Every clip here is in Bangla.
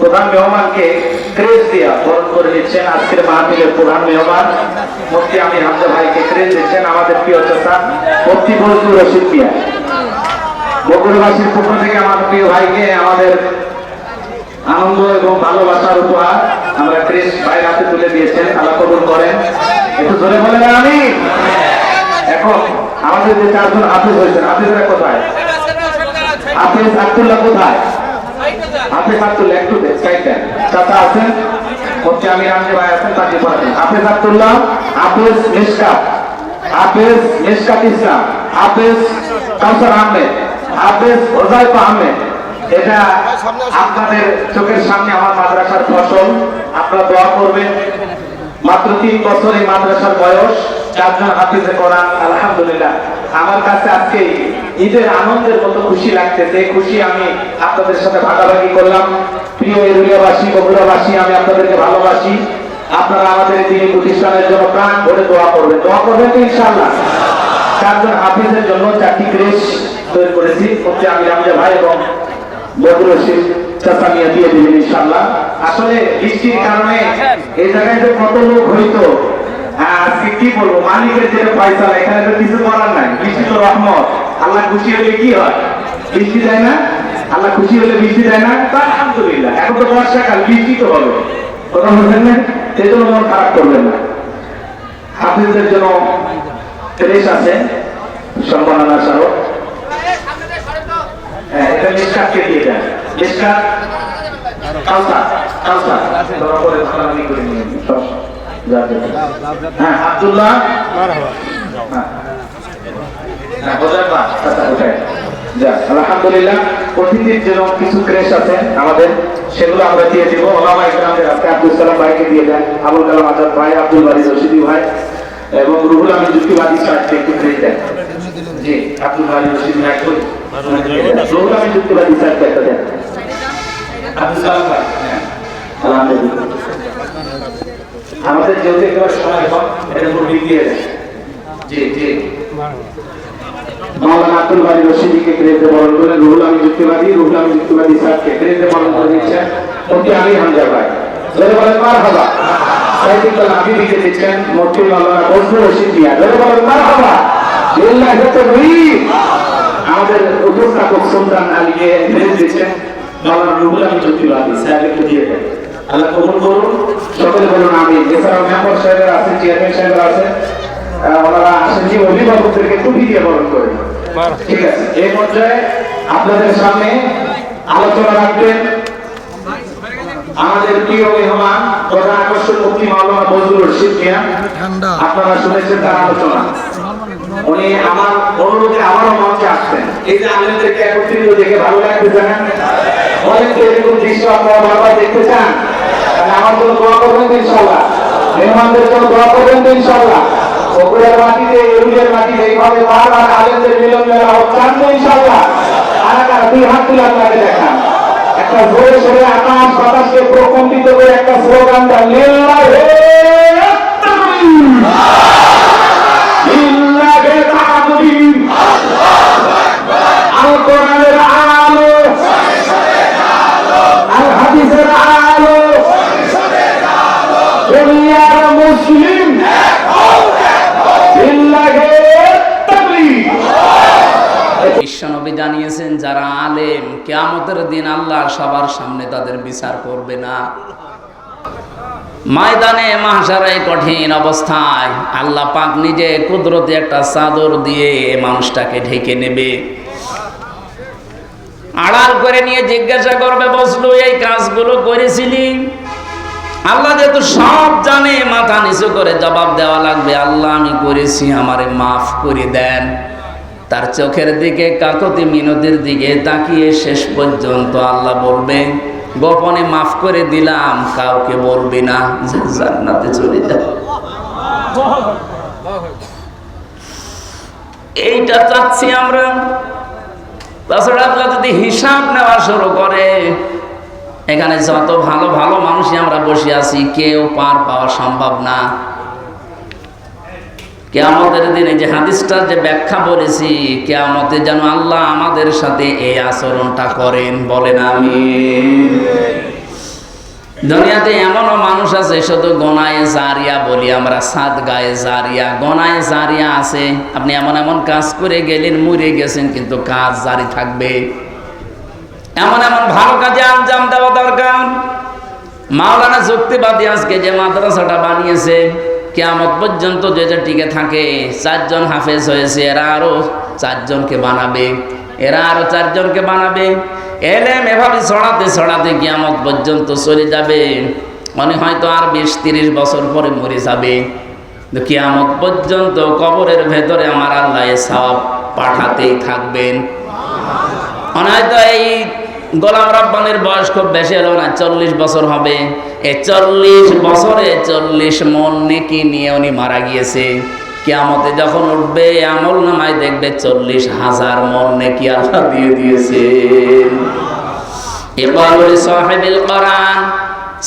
প্রধান মেহমানকে ক্রেজ দিয়া, বরণ করে নিচ্ছেন আজকের মাহফিলের প্রধান মেহমান, মুফতি আমির হামজা ভাইকে ক্রেজ দিচ্ছেন আমাদের প্রিয় চাষা মুফতি বজলুর রশিদ মিয়া। বগুড়াবাসীর পক্ষ থেকে আমার প্রিয় ভাইকে আমাদের আনন্দ এবং ভালোবাসার উপহার আমরা ক্রেজ ভাইয়ের হাতে তুলে দিয়েছেন, আল্লাহ কবুল করেন। একটু ধরে বলেন আমি এখন আমাদের যে চারজন হাফিজ হয়েছেন, হাফিজরা কোথায়? হাফিজ আব্দুল্লাহ কোথায়? হাফিজ আব্দুল্লাহ একটু চাইতেন চাচা আছেন হচ্ছে আমি রামজি ভাই আছেন তাকে পড়াতেন হাফিজ আব্দুল্লাহ হাফিজ মিসকাত হাফিজ মিসকাত ইসলাম হাফিজ কাউসার আহমেদ, হাফিজ ওজাইফা আহমেদ। এটা আপনাদের চোখের সামনে আমার মাদ্রাসার ফসল, আপনারা দোয়া করবেন। মাত্র তিন বছর এই মাদ্রাসার বয়স, চারজন হাফিজে কোরআন, আলহামদুলিল্লাহ। আমার কাছে আজকে ঈদের আনন্দের মতো খুশি লাগতেছে। এই খুশি আমি আপনাদের সাথে ভাগাভাগি করলাম। প্রিয় এরুলিয়াবাসী, বগুড়াবাসী, আমি আপনাদেরকে ভালোবাসি। আপনারা আমাদের দিনী প্রতিষ্ঠানের জন্য প্রাণ ভরে দোয়া করবেন। দোয়া করবেন তো ইনশাআল্লাহ। চারজন হাফিজের জন্য চারটি ক্রেশ তৈরি করেছি। হচ্ছে আমি রামজা ভাই এবং বদর চাচামিয়া দিয়ে দিবেন ইনশাআল্লাহ। আসলে বৃষ্টির কারণে এই জায়গায় যে কত লোক হইতো আজকে কি বলব? মালিকের যেটা পয়সা এখানে তো কিছু করার নাই। বৃষ্টি তো রহমত। আল্লাহ খুশি হলে কি হয়? বৃষ্টি দেয় না? আল্লাহ খুশি হলে বৃষ্টি দেয় না? তা আলহামদুলিল্লাহ। এখন তো বর্ষাকাল, বৃষ্টি তো হবে। কথা বলছেন না? সেই জন্য মন খারাপ করবেন না। হাফিজদের জন্য ত্রেশ আছে। সম্মাননা স্মারক হ্যাঁ এটা মিসকাতকে দিয়ে দেন। ভাগাভাগি করে যা। হ্যাঁ আব্দুল্লাহ? হ্যাঁ আচ্ছা, ওটাই। যাক, আলহামদুলিল্লাহ অতিথির জন্য কিছু ক্রেশ আছে আমাদের সেগুলো আমরা দিয়ে দিব। ওলামা ইকরামদের হাতে আব্দুল সালাম ভাইকে দিয়ে দেন আবুল কালাম আজাদ ভাই আব্দুল বারি রশিদি ভাই এবং রুহুল আমিন যুক্তিবাদী সাহেবকে একটু ক্রেশ দেন। জি আব্দুল রশিদি ভাই রুহুল আমিন যুক্তিবাদী সাহেবকে একটা দেন। আব্দুল সালাম ভাই। আলহামদুলিল্লাহ। আমাদের যেহেতু একেবারে সময় কম এটা পুরো দিয়ে জি জি। আমি যুক্তিবাদী আমাদের উপস্থাপক সুলতান আলীকে দিচ্ছেন মাওলানা রুহুল আমি যুক্তিবাদী স্যারকে দিয়ে দেন। আল্লাহ কবুল করুন। সকলে বলুন আমি এছাড়াও মেম্বার সাহেবের আছে চেয়ারম্যান সাহেবের আছে। ওনারা আসেন যে অভিভাবকদেরকে টুপি দিয়ে বরণ করে। ঠিক আছে এই পর্যায়ে আপনাদের সামনে আলোচনা রাখবেন আমাদের প্রিয় মেহমান প্রধান আকর্ষণ মুক্তি মাওলানা বজরুল রশিদ মিয়া। আপনারা শুনেছেন তার আলোচনা। উনি আমার অনুরোধে আমারও মঞ্চে আসছেন এই যে আলেমদেরকে একত্রিত দেখে ভালো লাগতেছে না অনেক এরকম দৃশ্য আপনারা বারবার দেখতে চান। আমার জন্য দোয়া করবেন ইনশাল্লাহ মেহমানদের জন্য দোয়া করবেন ইনশাল্লাহ বগুড়ার মাটিতে মাটিতে এইভাবে বারবার আলেমদের মিলন মেলা ইনশাল্লাহ আর একটা দুই হাত তুলে আপনাকে দেখান। একটা জোরে সরে আকাশ বাতাসকে প্রকম্পিত করে একটা স্লোগান দেন লিল্লাহে তাকবীর লিল্লাহে তাকবীর আল কোরআনের আলো আল হাদিসের আলো দুনিয়ার মুসলিম লিল্লাহে তাকবীর বিশ্বনবী জানিয়েছেন, যারা আলেম, কেয়ামতের দিন আল্লাহ সবার সামনে তাদের বিচার করবে না। ময়দানে মাহসারায় কঠিন অবস্থায় আল্লাহ পাক নিজে কুদরতে একটা চাদর দিয়ে মানুষটাকে ঢেকে নেবে। আড়াল করে নিয়ে জিজ্ঞাসা করবে, বসল, এই কাজগুলো করেছিলি? আল্লাহ যেহেতু সব জানে, মাথা নিচু করে জবাব দেওয়া লাগবে, আল্লাহ আমি করেছি, আমারে মাফ করে দেন। তার চোখের দিকে, কাকতি মিনতির দিকে তাকিয়ে শেষ পর্যন্ত আল্লাহ বলবে, গোপনে মাফ করে দিলাম, কাউকে বলবি না জান্নাতে চলে এইটা চাচ্ছি আমরা। তাছাড়া আল্লাহ যদি হিসাব নেওয়া শুরু করে, এখানে যত ভালো ভালো মানুষই আমরা বসে আছি, কেউ পার পাওয়া সম্ভব না। কেয়ামতের দিনে যে হাদিসটার যে ব্যাখ্যা বলেছি, কেয়ামতে যেন আল্লাহ আমাদের সাথে এই আচরণটা করেন, বলেন আমি দুনিয়াতে এমনও মানুষ আছে, শুধু গনায় জারিয়া বলি আমরা সাত গায়ে জারিয়া, গনায় জারিয়া আছে। আপনি এমন এমন কাজ করে গেলেন, মরে গেছেন, কিন্তু কাজ জারি থাকবে। এমন এমন ভালো কাজে আঞ্জাম দেওয়া দরকার। মাওলানা যুক্তিবাদী আজকে যে মাদ্রাসাটা বানিয়েছে কেয়ামত পর্যন্ত যে যে টিকে থাকে, চারজন হাফেজ হয়েছে, এরা আরও চারজনকে বানাবে, এরা আরও চারজনকে বানাবে। এলেম এভাবে ছড়াতে ছড়াতে কিয়ামত পর্যন্ত চলে যাবে। মনে হয়তো আর বিশ তিরিশ বছর পরে মরে যাবে। কিয়ামত পর্যন্ত কবরের ভেতরে আমার আল্লাহ সওয়াব পাঠাতেই থাকবেন। হয়তো এই গোলাম রব্বানের বয়স খুব বেশি হলো না, চল্লিশ বছর হবে। এ চল্লিশ বছরে চল্লিশ মন নেকি নিয়ে উনি মারা গিয়েছে। কিয়ামতে যখন উঠবে আমল নামায় দেখবে চল্লিশ হাজার মন নেকি আল্লাহ দিয়ে দিয়েছে। এবার বলি, সাহেবিল কোরআন।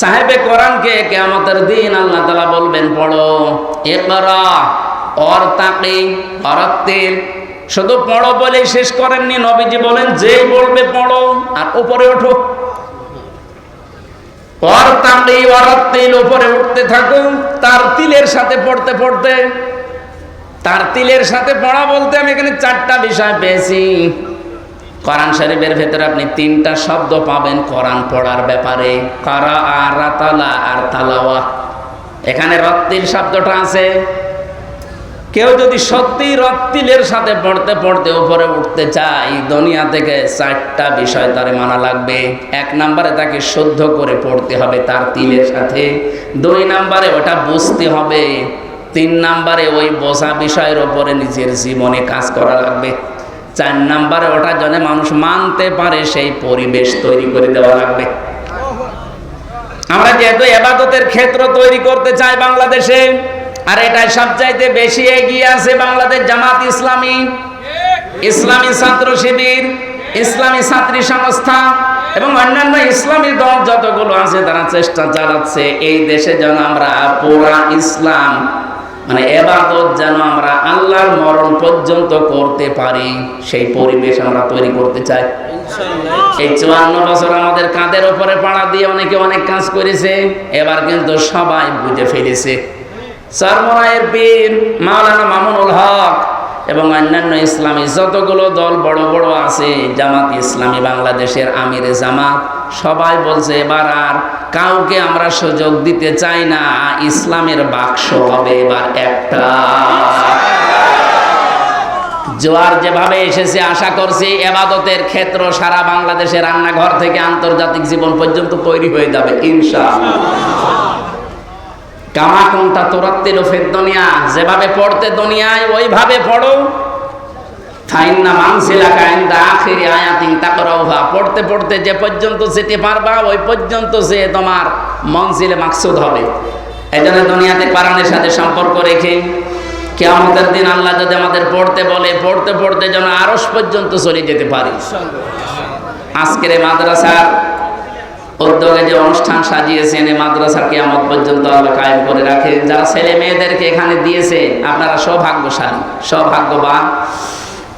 সাহেবে কোরআনকে কেয়ামতের দিন আল্লাহ তালা বলবেন, পড়ো একরা অর তাকে অরত্তিল শুধু পড়ো বলেই শেষ করেননি, নবীজি বলেন, যেই বলবে পড়ো, আর উপরে ওঠো। উপরে উঠতে থাকুন, তার তিলের সাথে পড়তে পড়তে, তার তিলের সাথে পড়া বলতে আমি এখানে চারটা বিষয় পেয়েছি। কোরআন শরীফের ভেতরে আপনি তিনটা শব্দ পাবেন কোরআন পড়ার ব্যাপারে, কারা আর রাতালা আর তালাওয়া এখানে রত্তিল শব্দটা আছে কেউ যদি সত্যি রত্তিলের সাথে পড়তে পড়তে উপরে উঠতে চায়, দুনিয়া থেকে চারটা বিষয় তার মানা লাগবে। এক নম্বরে তাকে শুদ্ধ করে পড়তে হবে তার তিলের সাথে, দুই নম্বরে ওটা বুঝতে হবে, তিন নম্বরে ওই বোঝা বিষয়ের ওপরে নিজের জীবনে কাজ করা লাগবে। চার নাম্বারে ওটা যেন মানুষ মানতে পারে, সেই পরিবেশ তৈরি করে দেওয়া লাগবে। আমরা যেহেতু এবাদতের ক্ষেত্র তৈরি করতে চাই বাংলাদেশে আর এটা সবচাইতে বেশি এগিয়ে আছে বাংলাদেশ জামাত ইসলামী। ইসলামী ছাত্র শিবির ইসলামী ছাত্রী সংস্থা এবং অন্যান্য ইসলামী দল যতগুলো আছে তারা চেষ্টা চালাচ্ছে এই দেশে যেন আমরা পুরা ইসলাম মানে এবাদত যেন আমরা আল্লাহর মরণ পর্যন্ত করতে পারি সেই পরিবেশ আমরা তৈরি করতে চাই। এই চুয়ান্ন বছর আমাদের কাঁধের ওপরে পাড়া দিয়ে অনেকে অনেক কাজ করেছে এবার কিন্তু সবাই বুঝে ফেলেছে। সরমরায়ের পীর মাওলানা মামুনুল হক এবং অন্যান্য ইসলামী যতগুলো দল বড় বড় আছে, জামাত ইসলামী বাংলাদেশের আমির জামাত, সবাই বলছে এবার আর কাউকে আমরা সুযোগ দিতে চাই না, ইসলামের বাক্স হবে এবার একটা। জোয়ার যেভাবে এসেছে, আশা করছি এবাদতের ক্ষেত্র সারা বাংলাদেশের রান্নাঘর থেকে আন্তর্জাতিক জীবন পর্যন্ত তৈরি হয়ে যাবে, ইনশাআল্লাহ। কামা কোনটা তোরাত্তের ফের দুনিয়া, যেভাবে পড়তে দুনিয়ায়, ওইভাবে পড়ো। ফাইন্না মানসিলা কাইন্দা আখিরি আয়াতিন তাকরাউহা, পড়তে পড়তে যে পর্যন্ত যেতে পারবা, ওই পর্যন্ত যে তোমার মনসিলে মাকসুদ হবে। এই জন্য দুনিয়াতে কোরআনের সাথে সম্পর্ক রেখে কেয়ামতের দিন আল্লাহ যদি আমাদের পড়তে বলে, পড়তে পড়তে যেন আরস পর্যন্ত চলে যেতে পারি। আজকের মাদ্রাসার উদ্যোগে যে অনুষ্ঠান সাজিয়েছেন এই মাদ্রাসার কিয়ামত পর্যন্ত আল্লাহ কায়েম করে রাখে যারা ছেলে মেয়েদেরকে এখানে দিয়েছে, আপনারা সৌভাগ্যশালী, সৌভাগ্যবান।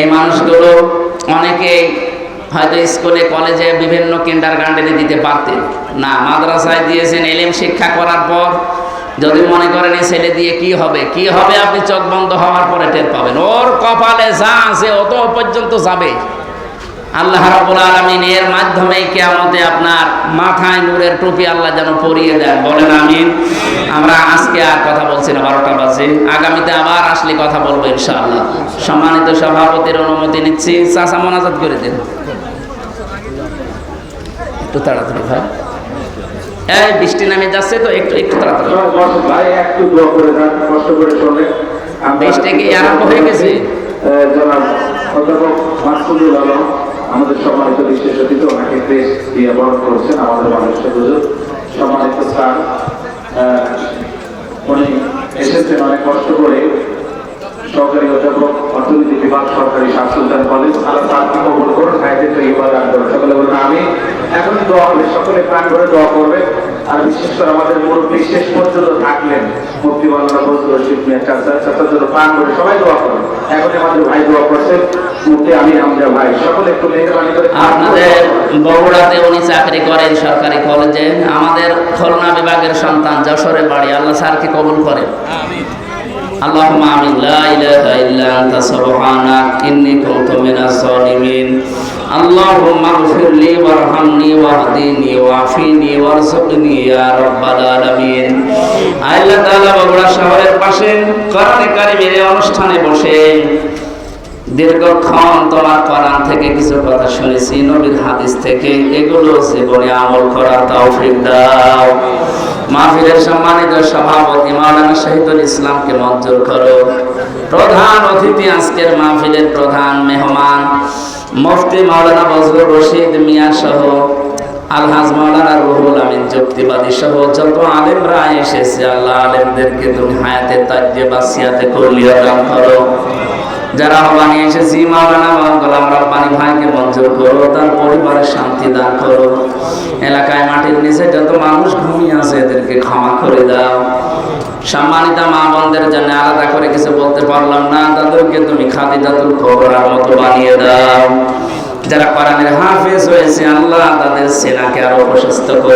এই মানুষগুলো অনেকে হয়তো স্কুলে, কলেজে বিভিন্ন কিন্ডার গার্ডেনে দিতে পারতেন না। মাদ্রাসায় দিয়েছেন, এলেম শিক্ষা করার পর যদি মনে করেন এই ছেলে দিয়ে কি হবে কি হবে আপনি চোখ বন্ধ হওয়ার পরে টের পাবেন। ওর কপালে যা আছে অত পর্যন্ত যাবে আল্লাহ রাব্বুল আলামিন এর মাধ্যমে কিয়ামতে আপনার মাথায় নূরের টুপি আল্লাহ যেন পরিয়ে দেন। বলেন আমিন। আমরা আজকে আর কথা বলছি না, বারোটা বাজে আগামীতে আবার আসলে কথা বলব ইনশাআল্লাহ। সম্মানিত সভাপতির অনুমতি নিচ্ছি। চাষা মোনাজাত করে দিন। একটু তাড়াতাড়ি ভাই। এই, বৃষ্টি নামে যাচ্ছে তো, একটু একটু তাড়াতাড়ি। বৃষ্টি কি আরম্ভ হয়ে গেছে? অধ্যাপক মাসুদুল আলম আমাদের সম্মানিত বিশেষ অতিথি ওনাকে প্রেস দিয়ে বরণ করেছেন আমাদের মানুষের হুজুর সম্মানিত স্যার উনি এসেছেন অনেক কষ্ট করে। সরকারি অধ্যাপক, অর্থনীতি বিভাগ, সরকারি স্বাস্থ্য কলেজ আল্লাহ তাকে কবুল করুন সাহিত্যে তো ইবাদ দান করুন সকলে বলুন, আমি এখন দোয়া হবে সকলে প্রাণ করে দোয়া করবে। আর বিশেষ করে আমাদের মুরব্বী শেষ পর্যন্ত থাকলেন। মুক্তি বাংলা বন্ধু রশিদ মিয়া চাচা, চাচার জন্য প্রাণ করে সবাই দোয়া করুন এখন আমাদের ভাই দোয়া করছেন মুক্তি আমি হামজা ভাই সকলে একটু মেহরবানি করে আপনাদের বগুড়াতে উনি চাকরি করেন সরকারি কলেজে আমাদের খুলনা বিভাগের সন্তান যশোরে বাড়ি আল্লাহ স্যারকে কবুল করেন اللهم آمين لا إله إلا أنت سبحانك إني كنت من الظالمين اللهم اغفر لي وارحمني واهدني وعافني وارزقني يا رب العالمين আল্লাহ তাআলা বগুড়া শহরের পাশে কোরআনে কারিমের এই অনুষ্ঠানে বসে দীর্ঘক্ষণ তোমার কোরআন থেকে কিছু কথা শুনেছি নবীর হাদিস থেকে এগুলো জীবনে আমল করার তৌফিক দাও মাহফিলের সম্মানিত সভাপতি মাওলানা শহীদুল ইসলামকে মঞ্জুর করো প্রধান অতিথি আজকের মাহফিলের প্রধান মেহমান মুফতি মাওলানা বজরুর রশিদ মিয়া সহ আলহাজ মাওলানা রুহুল আমিন যুক্তিবাদী সহ যত আলেমরা এসেছে, আল্লাহ আলেমদেরকে তুমি হায়াতে তাজ্জে বাসিয়াতে কলিয়া দান করো। যারা আহ্বানে এসেছি, মাওলানা গোলাম রব্বানি ভাইকে মঞ্জুর করো, তার পরিবারের শান্তি দান করো। এলাকায় মাটির নিচে যত মানুষ ঘুমিয়ে আছে, এদেরকে ক্ষমা করে দাও। সম্মানিত মা বোনদের জন্য আলাদা করে কিছু বলতে পারলাম না। তাদেরকে তুমি খাদিজাতুল খবরার মতো বানিয়ে দাও। যারা কোরআনের হাফেজ হয়েছে, আল্লাহ তাদের সেনাকে আরও প্রশস্ত করে